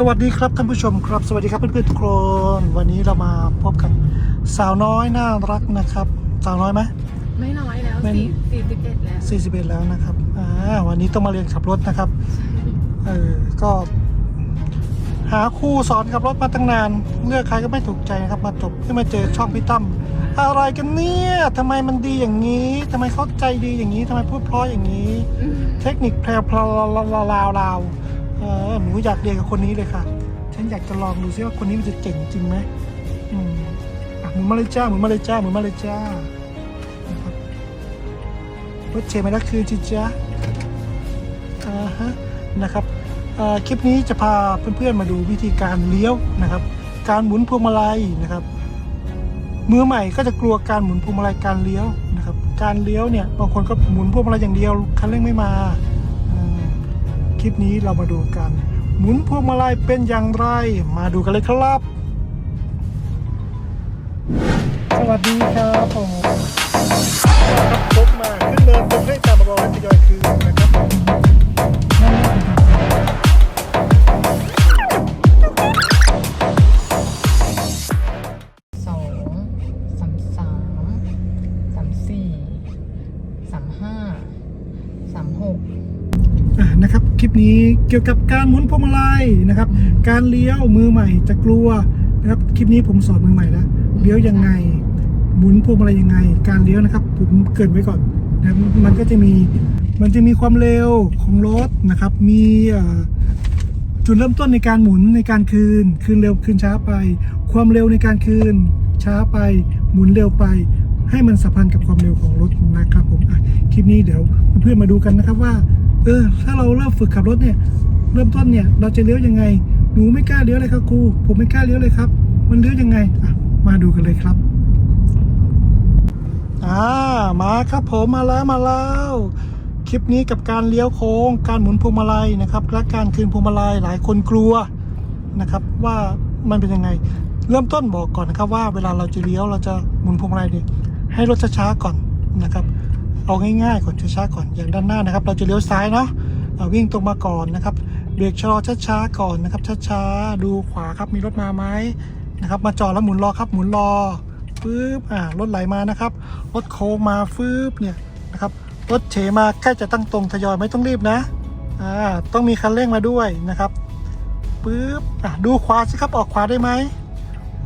สวัสดีครับท่านผู้ชมครับ สวัสดีครับเพื่อนๆทุกคนวันนี้เรามาพบกับสาวน้อยน่ารักนะครับ สาวน้อยไหม ไม่น้อยแล้วเป็น สี่สี่สิบเอ็ดแล้ว 41แล้วนะครับอ่าวันนี้ต้องมาเรียนขับรถนะครับเออก็ หาคู่สอนขับรถมาตั้งนาน เลือกใครก็ไม่ถูกใจนะครับ มาจบที่มาเจอช่องพี่ตั้มอะไรกันเนี่ยทำไมมันดีอย่างนี้ทำไมเขาใจดีอย่างนี้ทำไมพูดเพราะอย่างนี้อืมเทคนิคแพรวพลาวลาวลาวลาว เออหนูอยากเรียนกับคนนี้เลยค่ะ ฉันอยากจะลองดูซิว่าคนนี้มันจะเจ๋งจริงไหมอืมอะหมุนมาเลยจ้าหมุนมาเลยจ้าหมุนมาเลยจ้านะครับรถเชมาแล้วคือจิจ้าอ่าฮะนะครับอ่อคลิปนี้จะพาเพื่อนๆมาดูวิธีการเลี้ยวนะครับ การหมุนพวงมาลัยนะครับ มือใหม่ก็จะกลัวการหมุนพวงมาลัยการเลี้ยวนะครับ การเลี้ยวเนี่ยบางคนก็หมุนพวงมาลัยอย่างเดียวคันเร่งไม่มา ลิปนี้เรามาดูกัน หมุนพวงมาลัยเป็นอย่างไร มาดูกันเลยครับ สวัสดีครับผมครับพบมาขึ้นเนินตรงให้ตามมาบอกให้ทยอย นะครับคลิปนี้เกี่ยวกับการหมุนพวงมาลัยนะครับ การเลี้ยวมือใหม่จะกลัวนะครับคลิปนี้ผมสอนมือใหม่แล้วเลี้ยวยังไงหมุนพวงมาลัยยังไง การเลี้ยวนะครับ ผมเกรินไว้ก่อนนะครับมันก็จะมีมันจะมีความเร็วของรถนะครับ มีเอ่อจุดเริ่มต้นในการหมุนในการคืน คืนเร็วคืนช้าไป ความเร็วในการคืนช้าไป หมุนเร็วไป ให้มันสัมพันธ์กับความเร็วของรถนะครับผมอะคลิปนี้เดี๋ยวเพื่อนๆมาดูกันนะครับว่า เออ ถ้าเราเริ่มฝึกขับรถเนี่ย เริ่มต้นเนี่ย เราจะเลี้ยวยังไง หนูไม่กล้าเลี้ยวเลยครับครูผมไม่กล้าเลี้ยวเลยครับ มันเลี้ยวยังไงอะมาดูกันเลยครับอ่ามาครับผมมาแล้วมาแล้วคลิปนี้กับการเลี้ยวโค้ง การหมุนพวงมาลัยนะครับ และการคืนพวงมาลัยหลายคนกลัวนะครับ ว่ามันเป็นยังไง เริ่มต้นบอกก่อนนะครับว่าเวลาเราจะเลี้ยวเราจะหมุนพวงมาลัยเนี่ยให้รถช้าๆก่อนนะครับ เอาง่ายๆก่อนช้าๆก่อนอย่างด้านหน้านะครับ เราจะเลี้ยวซ้ายเนาะเอ่อวิ่งตรงมาก่อนนะครับเบรกชะลอช้าๆก่อนนะครับช้าๆดูขวาครับมีรถมาไหมนะครับ มาจอดแล้วหมุนรอครับหมุนรอฟืบอ่ารถไหลมานะครับรถโค้งมาฟืบเนี่ยนะครับรถเฉมาใกล้จะตั้งตรงทยอยไม่ต้องรีบนะอ่าต้องมีคันเร่งมาด้วยนะครับปึ๊บอะดูขวาสิครับออกขวาได้ไหม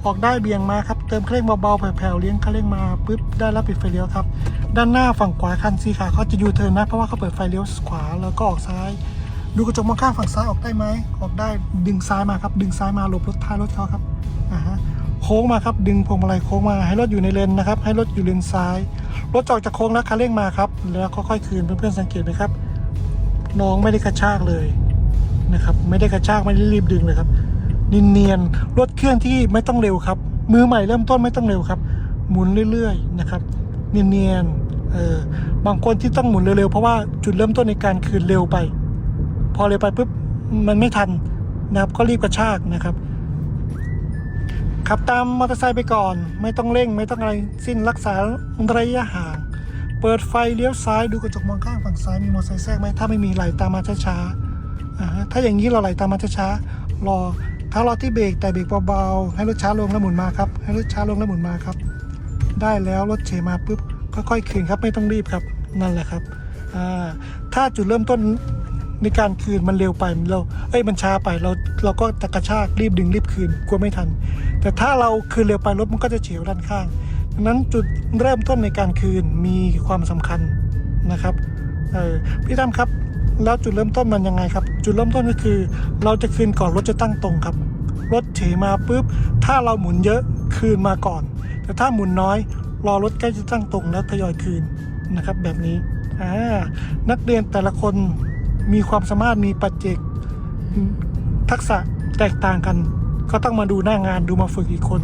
ออกได้เบี่ยงมาครับ เติมเครื่องเบาๆแผ่วๆเลี้ยงคันเร่งมาปุ๊บได้แล้วปิดไฟเลี้ยวครับ ด้านหน้าฝั่งขวาคันสีขาวเขาจะยูเทิร์นนะ เพราะว่าเขาเปิดไฟเลี้ยวขวาแล้วก็ออกซ้าย ดูกระจกมองข้างฝั่งซ้ายออกได้ไหมออกได้ดึงซ้ายมาครับ ดึงซ้ายมาหลบรถท้ายรถเขาครับอ่าฮะโค้งมาครับดึงพวงมาลัยโค้งมาให้รถอยู่ในเลนนะครับ ให้รถอยู่เลนซ้าย รถจอดจากโค้งแล้วคันเร่งมาครับ แล้วค่อยๆคืนเพื่อนๆสังเกตไหมครับน้องไม่ได้กระชากเลยนะครับ ไม่ได้กระชากไม่ได้รีบดึงเลยครับเนียนๆรถเคลื่อนที่ไม่ต้องเร็วครับ มือใหม่เริ่มต้นไม่ต้องเร็วครับ หมุนเรื่อยๆนะครับเนียนๆเออบางคนที่ต้องหมุนเร็วๆเพราะว่าจุดเริ่มต้นในการคืนเร็วไป พอเร็วไปปุ๊บมันไม่ทันนะครับก็รีบกระชากนะครับขับตามมอเตอร์ไซค์ไปก่อน ไม่ต้องเร่งไม่ต้องอะไรสิ้นรักษาระยะห่าง เปิดไฟเลี้ยวซ้ายดูกระจกมองข้างฝั่งซ้ายมีมอเตอร์ไซค์แทรกไหมถ้าไม่มีไหลตามมาช้าๆถ้าอย่างนี้เราไหลตามมาช้าๆรอ ถ้ารอที่เบรกแต่เบรกเบาๆ ให้รถช้าลงแล้วหมุนมาครับ ให้รถช้าลงแล้วหมุนมาครับ ได้แล้วรถเฉมาปุ๊บค่อยๆคืนครับไม่ต้องรีบครับนั่นแหละครับถ้าจุดเริ่มต้นในการคืนมันเร็วไปเราเอ้ยมันช้าไปเราเราก็ตะกระชากรีบดึงรีบคืนกลัวไม่ทัน แต่ถ้าเราคืนเร็วไปรถมันก็จะเฉียวด้านข้างดังนั้นจุดเริ่มต้นในการคืนมีความสำคัญนะครับพี่ตั้มครับ แล้วจุดเริ่มต้นมันยังไงครับ จุดเริ่มต้นก็คือ เราจะคืนก่อนรถจะตั้งตรงครับ รถเฉมาปุ๊บ ถ้าเราหมุนเยอะคืนมาก่อน แต่ถ้าหมุนน้อย รอรถใกล้จะตั้งตรงแล้วทยอยคืนนะครับ แบบนี้นักเรียนแต่ละคนมีความสามารถมีปัจเจกทักษะแตกต่างกัน ก็ต้องมาดูหน้างานดูมาฝึกอีกคน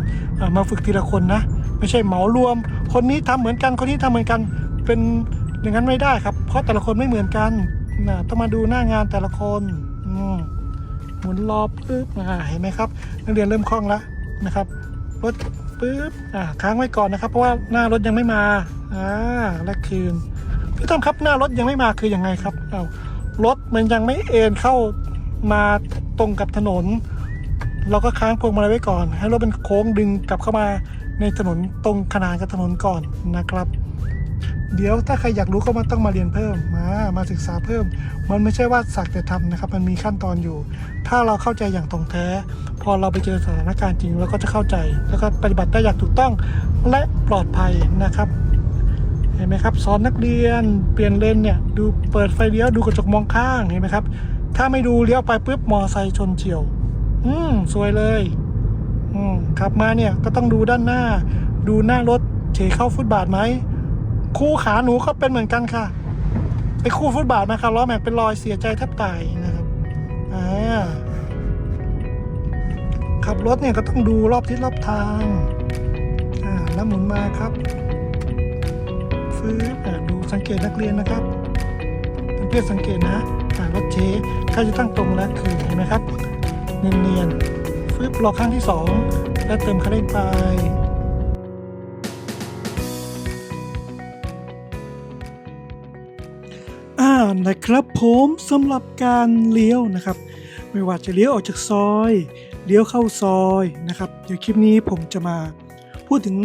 มาฝึกทีละคนนะ ไม่ใช่เหมารวม คนนี้ทำเหมือนกันคนนี้ทำเหมือนกันเป็นอย่างนั้นไม่ได้ครับ เพราะแต่ละคนไม่เหมือนกัน นะต้องมาดูหน้างานแต่ละคนอืมหมุนรอปุ๊บเห็นไหมครับ นักเรียนเริ่มคล่องแล้วนะครับรถปุ๊บค้างไว้ก่อนนะครับ เพราะว่าหน้ารถยังไม่มาอ่าและคืนพี่ต้อมครับหน้ารถยังไม่มาคือยังไงครับเอารถมันยังไม่เอ็นเข้ามาตรงกับถนน เราก็ค้างพวงมาลัยไว้ก่อน ให้รถเป็นโค้งดึงกลับเข้ามาในถนนตรงขนานกับถนนก่อนนะครับ เดี๋ยวถ้าใครอยากรู้ก็มาต้องมาเรียนเพิ่มมามาศึกษาเพิ่ม มันไม่ใช่ว่าสักแต่ทำนะครับ มันมีขั้นตอนอยู่ ถ้าเราเข้าใจอย่างตรงแท้ พอเราไปเจอสถานการณ์จริงเราก็จะเข้าใจ แล้วก็ปฏิบัติได้อย่างถูกต้องและปลอดภัยนะครับเห็นไหมครับสอนนักเรียนเปลี่ยนเลนเนี่ยดูเปิดไฟเลี้ยวดูกระจกมองข้างเห็นไหมครับ ถ้าไม่ดูเลี้ยวไปปุ๊บมอไซค์ชนเฉียว อืมสวยเลยอืมขับมาเนี่ยก็ต้องดูด้านหน้า ดูหน้ารถเฉเข้าฟุตบาทไหม คู่ขาหนูก็เป็นเหมือนกันค่ะ ไปคู่ฟุตบาทมาค่ะล้อแม็กเป็นรอยเสียใจแทบตายนะครับอ่าขับรถเนี่ยก็ต้องดูรอบทิศรอบทางอ่าแล้วหมุนมาครับฟื้นดูสังเกตนักเรียนนะครับเพื่อนสังเกตนะอ่ารถเชถ้าจะตั้งตรงแล้วคือเห็นไหมครับ เนียนๆฟื้นรอครั้งที่สองแล้วเติมคันเร่งไปานะครับผมสำหรับการเลี้ยวนะครับ ไม่ว่าจะเลี้ยวออกจากซอย เลี้ยวเข้าซอยนะครับ เดี๋ยวคลิปนี้ผมจะมาพูดถึง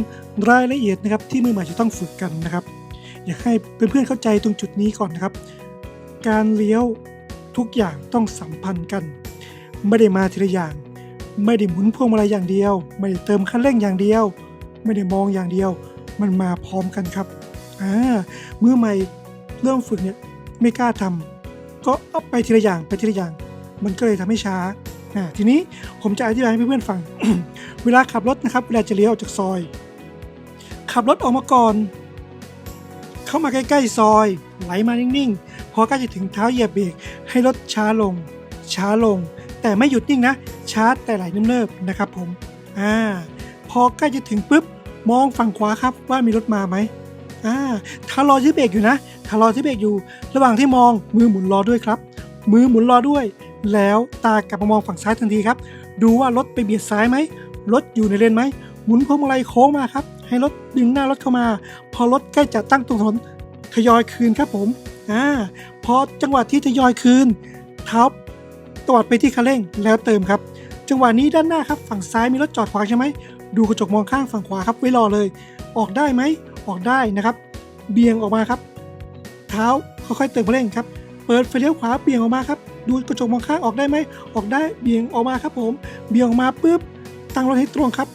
รายละเอียดนะครับที่มือใหม่จะต้องฝึกกันนะครับ อยากให้เพื่อนๆเข้าใจตรงจุดนี้ก่อนนะครับ การเลี้ยวทุกอย่างต้องสัมพันธ์กัน ไม่ได้มาทีละอย่าง ไม่ได้หมุนพวงมาลัยอย่างเดียว ไม่ได้เติมคันเร่งอย่างเดียว ไม่ได้มองอย่างเดียว มันมาพร้อมกันครับอ่ามือใหม่เริ่มฝึกเนี่ย ไม่กล้าทำก็เอาไปทีละอย่างไปทีละอย่าง มันก็เลยทำให้ช้าอ่าทีนี้ผมจะอธิบายให้เพื่อนๆฟัง เวลาขับรถนะครับ เวลาจะเลี้ยวออกจากซอย ขับรถออกมาก่อน เข้ามาใกล้ๆซอย ไหลมานิ่งๆ พอใกล้จะถึงเท้าเหยียบเบรกให้รถช้าลง ช้าลง แต่ไม่หยุดนิ่งนะ ช้าแต่ไหลเนิบๆนะครับผม อ่า พอใกล้จะถึงปุ๊บ มองฝั่งขวาครับว่ามีรถมาไหม อ่าถ้ารอที่เบรกอยู่นะ ถ้ารอที่เบรกอยู่ ระหว่างที่มองมือหมุนรอด้วยครับ มือหมุนรอด้วย แล้วตากลับมามองฝั่งซ้ายทันทีครับ ดูว่ารถไปเบียดซ้ายไหมรถอยู่ในเลนไหมหมุนพวงมาลัยโค้งมาครับ ให้รถดึงหน้ารถเข้ามา พอรถใกล้จะตั้งตรงถนนทยอยคืนครับผมอ่าพอจังหวะที่ทยอยคืนเท้าตวัดไปที่คันเร่งแล้วเติมครับ จังหวะนี้ด้านหน้าครับ ฝั่งซ้ายมีรถจอดขวางใช่ไหมดูกระจกมองข้างฝั่งขวาครับไว้รอเลย ออกได้ไหม ออกได้นะครับ เบี่ยงออกมาครับ เท้าค่อยๆเติมเร่งครับ เปิดไฟเลี้ยวขวาเบี่ยงออกมาครับ ดูกระจกมองข้างออกได้ไหม ออกได้เบี่ยงออกมาครับผม เบี่ยงออกมาปุ๊บ ตั้งรถให้ตรงครับ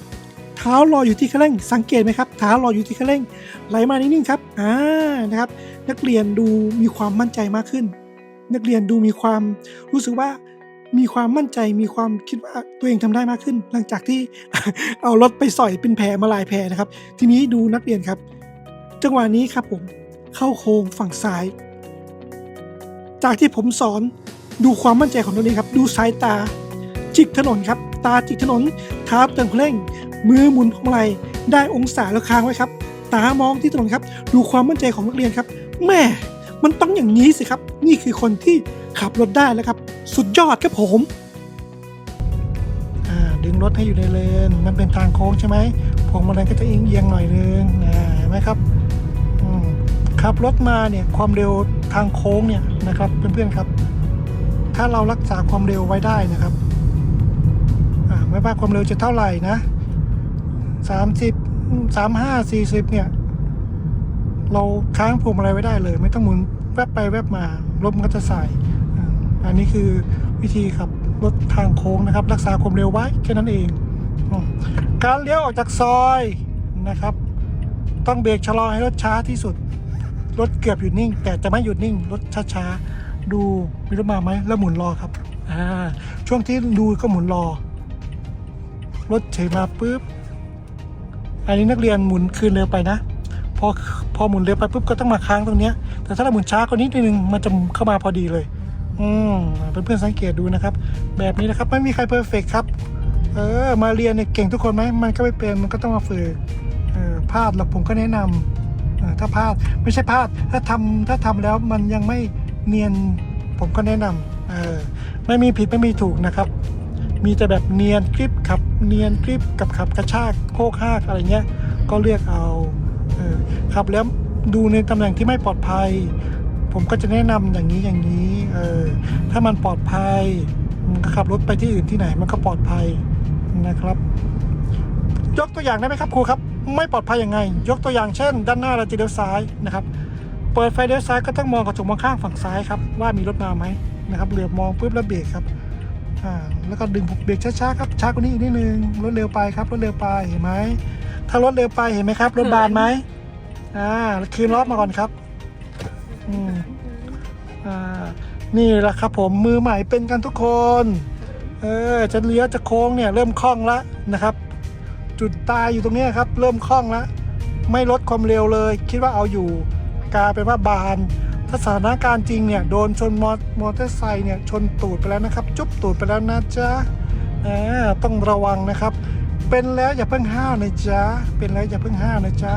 เท้ารออยู่ที่คันเร่ง สังเกตไหมครับ เท้ารออยู่ที่คันเร่ง ไหลมานิ่งๆครับ อ่า นะครับ นักเรียนดูมีความมั่นใจมากขึ้น นักเรียนดูมีความรู้สึกว่ามีความมั่นใจมีความคิดว่าตัวเองทำได้มากขึ้น หลังจากที่เอารถไปสอยเป็นแผลมาลายแผลนะครับ ทีนี้ดูนักเรียนครับ จังหวะนี้ครับผมเข้าโค้งฝั่งซ้าย จากที่ผมสอนดูความมั่นใจของตัวเองครับ ดูสายตา จิกถนนครับ ตาจิกถนนเท้าเติมเร่ง มือหมุนพวงมาลัยได้องศาแล้วค้างไว้ครับ ตามองที่ถนนครับ ดูความมั่นใจของนักเรียนครับแม่มันต้องอย่างนี้สิครับ นี่คือคนที่ขับรถได้แล้วครับ สุดยอดครับผมดึงรถให้อยู่ในเลน มันเป็นทางโค้งใช่ไหมพวงมาลัยก็จะเอียงๆหน่อยนึงอ่าเห็นไหมครับ ขับรถมาเนี่ยความเร็วทางโค้งเนี่ยนะครับเพื่อนๆครับ ถ้าเรารักษาความเร็วไว้ได้นะครับไม่ว่าความเร็วจะเท่าไหร่นะสามสิบสามห้าสี่สิบเนี่ย เราค้างพวงมาลัยไว้ได้เลย ไม่ต้องหมุนแวบไปแวบมารถมันก็จะสายอันนี้คือวิธีขับรถทางโค้งนะครับ รักษาความเร็วไว้แค่นั้นเองอการเลี้ยวออกจากซอยนะครับ ต้องเบรกชะลอให้รถช้าที่สุด รถเกือบหยุดนิ่ง แต่จะไม่หยุดนิ่ง รถช้าๆ ดูมีรถมาไหมแล้วหมุนรอครับอ่าช่วงที่ดูก็หมุนรอ รถเฉยมาปุ๊บ อันนี้นักเรียนหมุนคืนเร็วไปนะ พอพอหมุนเร็วไปปุ๊บก็ต้องมาค้างตรงเนี้ย แต่ถ้าเราหมุนช้ากว่านิดนึงมันจะเข้ามาพอดีเลย อืมเพื่อนๆสังเกตดูนะครับ แบบนี้นะครับไม่มีใครเพอร์เฟกครับ เออ มาเรียนเนี่ยเก่งทุกคนไหมมันก็ไม่เป็นมันก็ต้องมาฝึกเออพลาดแล้วผมก็แนะนำเออ ถ้าพลาดไม่ใช่พลาด ถ้าทำถ้าทำแล้วมันยังไม่เนียนผมก็แนะนำเออไม่มีผิดไม่มีถูกนะครับ มีแต่แบบเนียนกริบขับเนียนกริบกับขับกระชากโคกหากอะไรเงี้ย ก็เลือกเอาเออขับแล้วดูในตำแหน่งที่ไม่ปลอดภัย ผมก็จะแนะนำอย่างนี้อย่างนี้เออถ้ามันปลอดภัยมันก็ขับรถไปที่อื่นที่ไหนมันก็ปลอดภัยนะครับ ยกตัวอย่างได้ไหมครับครูครับ ไม่ปลอดภัยยังไง ยกตัวอย่างเช่น ด้านหน้าเราจะเลี้ยวซ้ายนะครับ เปิดไฟเลี้ยวซ้ายก็ต้องมองกระจกมองข้างฝั่งซ้ายครับว่ามีรถมาไหมนะครับเหลือบมองปุ๊บแล้วเบรกครับอ่าแล้วก็ดึงเบรกช้าๆครับช้ากว่านี้อีกนิดนึงรถเร็วไปครับรถเร็วไปเห็นไหมถ้ารถเร็วไปเห็นไหมครับรถบานไหมอ่าคืนรอบมาก่อนครับอืมอ่านี่แหละครับผมมือใหม่เป็นกันทุกคน เออจะเลี้ยวจะโค้งเนี่ยเริ่มคล่องแล้วนะครับ จุดตายอยู่ตรงเนี้ยครับ เริ่มคล่องแล้ว ไม่ลดความเร็วเลย คิดว่าเอาอยู่กลายเป็นว่าบานถ้าสถานการณ์จริงเนี่ย โดนชนมอมอเตอร์ไซค์เนี่ย ชนตูดไปแล้วนะครับ จุ๊บตูดไปแล้วนะจ๊ะอ่าต้องระวังนะครับ เป็นแล้วอย่าเพิ่งห้าวนะจ๊ะเป็นแล้วอย่าเพิ่งห้าวนะจ๊ะ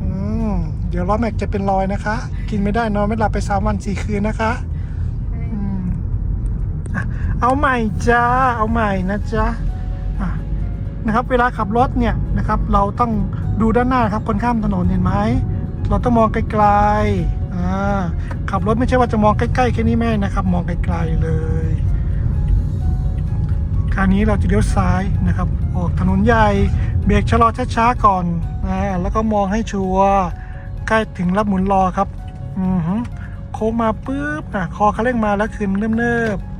อืมเดี๋ยวล้อแม็กจะเป็นรอยนะคะ กินไม่ได้นอนไม่หลับไปสามวันสี่คืนนะคะอืมอะเอาใหม่จ้า เอาใหม่นะจ๊ะอะ นะครับ เวลาขับรถเนี่ยนะครับ เราต้องดูด้านหน้าครับคนข้ามถนนเห็นไหมเราต้องมองไกลๆขับรถไม่ใช่ว่าจะมองใกล้ๆแค่นี้ไม่นะครับ มองไกลๆเลยคราวนี้เราจะเลี้ยวซ้ายนะครับ ออกถนนใหญ่เบรกชะลอช้าๆก่อนอ่าแล้วก็มองให้ชัวร์ใกล้ถึงรับหมุนรอครับอือหือโค้งมาปุ๊บอะคอคันเร่งมาแล้วคืนเนิบๆ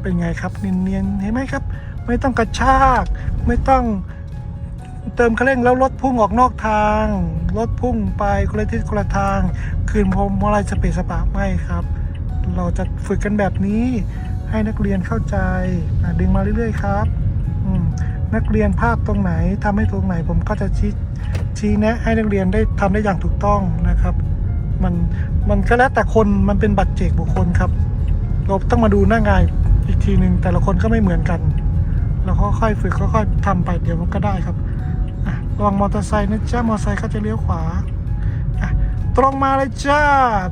เป็นไงครับเนียนๆเห็นไหมครับ ไม่ต้องกระชาก ไม่ต้องเติมคันเร่งแล้วรถพุ่งออกนอกทาง รถพุ่งไปคนละทิศคนละทาง คืนพวงมาลัยสเปสปะไม่ครับ เราจะฝึกกันแบบนี้ให้นักเรียนเข้าใจดึงมาเรื่อยๆครับ นักเรียนพลาดตรงไหนทำให้ตรงไหนผมก็จะชี้ชี้แนะให้นักเรียนได้ทำได้อย่างถูกต้องนะครับ มันมันก็แล้วแต่คนมันเป็นบัตรเจกบุคคลครับ เราต้องมาดูหน้างานอีกทีหนึ่งแต่ละคนก็ไม่เหมือนกัน เราค่อยๆฝึกค่อยๆทำไปเดี๋ยวมันก็ได้ครับระวังมอเตอร์ไซค์นะจ้ามอเตอร์ไซค์เขาจะเลี้ยวขวาตรงมาเลยจ้า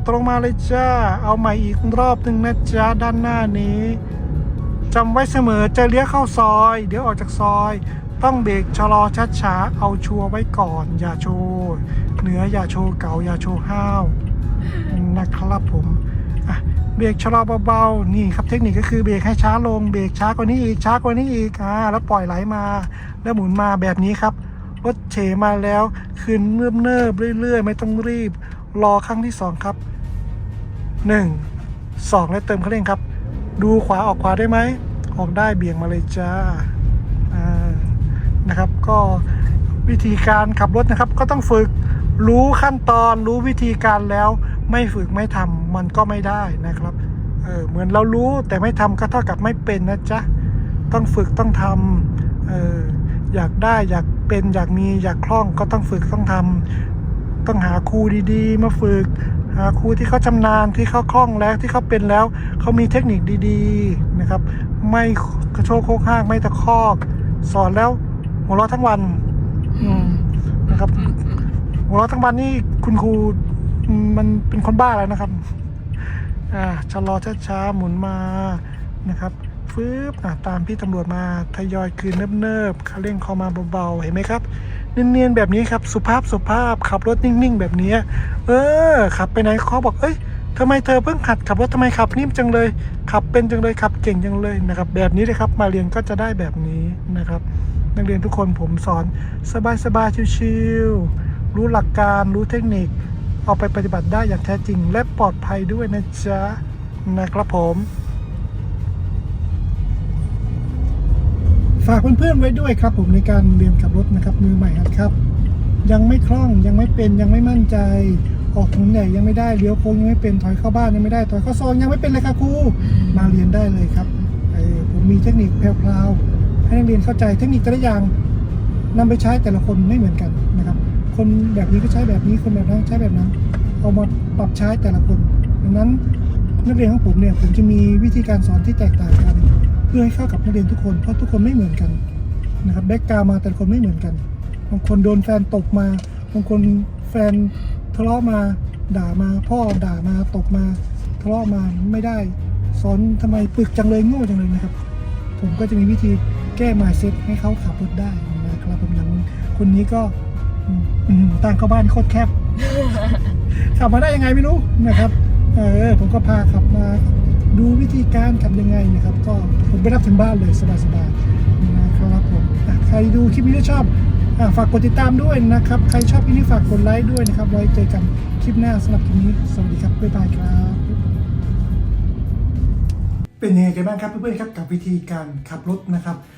ตรงมาเลยจ้า เอาใหม่อีกรอบหนึ่งนะจ้าด้านหน้านี้จำไว้เสมอจะเลี้ยวเข้าซอย เดี๋ยวออกจากซอย ต้องเบรกชะลอช้าๆเอาชัวร์ไว้ก่อน อย่าโชว์เหนืออย่าโชว์เก่าอย่าโชว์ห้าวนะครับผม เบรกชะลอเบาๆนี่ครับเทคนิคก็คือเบรกให้ช้าลงเบรกช้ากว่านี้อีกช้ากว่านี้อีกอ่าแล้วปล่อยไหลมา แล้วหมุนมาแบบนี้ครับรถเฉมาแล้วคืนเนิบเนิบๆเรื่อยๆ ไม่ต้องรีบ รอครั้งที่สองครับหนึ่งสองแล้วเติมเคันเร่งครับ ดูขวาออกขวาได้ไหมออกได้เบี่ยงมาเลยจ้าอ่านะครับก็วิธีการขับรถนะครับ ก็ต้องฝึกรู้ขั้นตอนรู้วิธีการแล้ว ไม่ฝึกไม่ทำมันก็ไม่ได้นะครับเออเหมือนเรารู้แต่ไม่ทำก็เท่ากับไม่เป็นนะจ๊ะต้องฝึกต้องทำเอออยากได้อยากเป็นอยากมีอยากคล่องก็ต้องฝึกต้องทำต้องหาครูดีๆ มาฝึก หาครูที่เขาชำนาญที่เขาคล่องแล้วที่เขาเป็นแล้วเขามีเทคนิคดีๆนะครับ ไม่กระโชกโคกห้างไม่ตะคอก สอนแล้วหัวเราะทั้งวันอืมนะครับหัวเราะทั้งวันนี่คุณครู มันเป็นคนบ้าแล้วนะครับ อ่าชะลอช้าๆหมุนมานะครับฟืบอะตามพี่ตำรวจมาทยอยคืนเนิบๆคันเร่งเข้ามาเบาๆเห็นไหมครับเนียนๆแบบนี้ครับสุภาพสุภาพขับรถนิ่งๆ แบบนี้ เออขับไปไหนเขาบอกเอ้ยทำไมเธอเพิ่งหัดขับรถทำไมขับนิ่มจังเลย ขับเป็นจังเลยขับเก่งจังเลยนะครับ แบบนี้เลยครับมาเรียนก็จะได้แบบนี้นะครับ นักเรียนทุกคนผมสอนสบายๆชิวๆรู้หลักการรู้เทคนิค เอาไปปฏิบัติได้อย่างแท้จริง และปลอดภัยด้วยนะจ๊ะนะครับผม ฝากเพื่อนๆไว้ด้วยครับ ผมในการเรียนขับรถนะครับมือใหม่ครับ ยังไม่คล่องยังไม่เป็นยังไม่มั่นใจออกถนนใหญ่ยังไม่ได้เลี้ยวโค้งยังไม่เป็นถอยเข้าบ้านยังไม่ได้ถอยเข้าซอยยังไม่เป็นเลยครับครูมาเรียนได้เลยครับผมมีเทคนิคแพรวๆให้นักเรียนเข้าใจเทคนิคแต่ละอย่างนำไปใช้แต่ละคนไม่เหมือนกันนะครับ คนแบบนี้ก็ใช้แบบนี้คนแบบนั้นใช้แบบนั้น เอามาปรับใช้แต่ละคน ดังนั้นนักเรียนของผมเนี่ยผมจะมีวิธีการสอนที่แตกต่างกัน เพื่อให้เข้ากับนักเรียนทุกคนเพราะทุกคนไม่เหมือนกันนะครับแบ็กกราวมาแต่ละคนไม่เหมือนกันบางคนโดนแฟนตบมาบางคนแฟนทะเลาะมาด่ามาพ่อด่ามาตบมาทะเลาะมาไม่ได้สอนทำไมปึกจังเลยโง่จังเลยนะครับ ผมก็จะมีวิธีแก้มาเซ็ตให้เขาขับรถได้นะครับผมอย่างคนนี้ก็ อืมอืมต่างเข้าบ้านโคตรแคบ ขับมาได้ยังไงไม่รู้นะครับ เออผมก็พาขับมาดูวิธีการทำยังไงนะครับ ก็ผมไปรับถึงบ้านเลยสบายๆนะครับผมอะใครดูคลิปนี้แล้วชอบอะฝากกดติดตามด้วยนะครับ ใครชอบคลิปนี้ฝากกดไลค์ด้วยนะครับ ไว้เจอกันคลิปหน้าสำหรับคลิปนี้ สวัสดีครับบ๊ายบายครับ เป็นยังไงกันบ้างครับเพื่อนๆครับกับวิธีการขับรถนะครับอ่า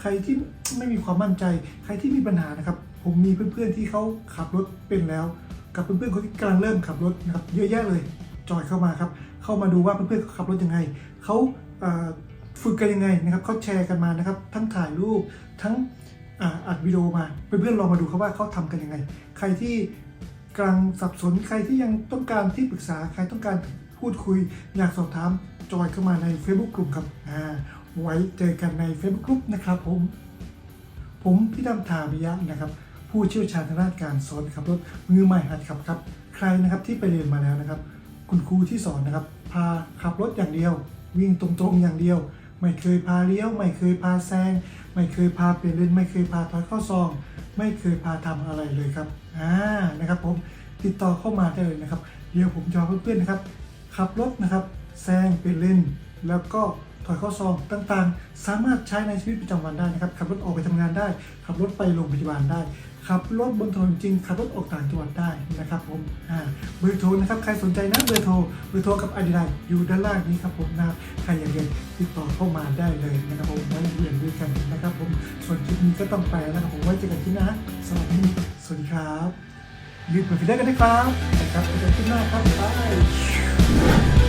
ใครที่ไม่มีความมั่นใจ ใครที่มีปัญหานะครับ ผมมีเพื่อนๆที่เขาขับรถเป็นแล้ว กับเพื่อนๆคนที่กำลังเริ่มขับรถนะครับเยอะแยะเลยจอยเข้ามาครับ เข้ามาดูว่าเพื่อนๆเขาขับรถยังไงเขาฝึกกันยังไงนะครับเขาแชร์กันมานะครับ ทั้งถ่ายรูปทั้งอัดวิดีโอมา เพื่อนๆลองมาดูครับว่าเขาทำกันยังไง ใครที่กำลังสับสนใครที่ยังต้องการที่ปรึกษาใครต้องการพูดคุยอยากสอบถามจอยเข้ามาใน Facebook กลุ่มครับอ่า ไว้เจอกันใน Facebook กลุ่มนะครับผม ผมพี่ดำทาบิยะนะครับ ผู้เชี่ยวชาญทางด้านการสอนขับรถมือใหม่หัดขับครับ ใครนะครับที่ไปเรียนมาแล้วนะครับ คุณครูที่สอนนะครับ พาขับรถอย่างเดียว วิ่งตรงๆอย่างเดียว ไม่เคยพาเลี้ยว ไม่เคยพาแซง ไม่เคยพาเปลี่ยนเลนไม่เคยพาถอยเข้าซอง ไม่เคยพาทำอะไรเลยครับอ่านะครับผมติดต่อเข้ามาได้เลยนะครับ เดี๋ยวผมจะเพื่อนๆนะครับขับรถนะครับแซงเปลี่ยนเลนแล้วก็ ถอยข้าซองต่างๆ สามารถใช้ในชีวิตประจำวันได้นะครับ ขับรถออกไปทำงานได้ ขับรถไปโรงพยาบาลได้ ขับรถบนถนนจริง ขับรถออกต่างจังหวัดได้นะครับผมอ่าเบอร์โทรนะครับ ใครสนใจนะเบอร์โทร เบอร์โทรกับอดีไลอยู่ด้านล่างนี้ครับผมนะใครอยากเรียนติดต่อเข้ามาได้เลยนะครับผมไว้เรียนด้วยกันนะครับผม ส่วนคลิปนี้ก็ต้องไปแล้วนะครับผม ไว้เจอกันที่หน้าสวัสดีสวัสดีครับยืดเปิดฟิลเตอร์กันนะครับนะครับเจอกันที่หน้าครับบ๊ายบาย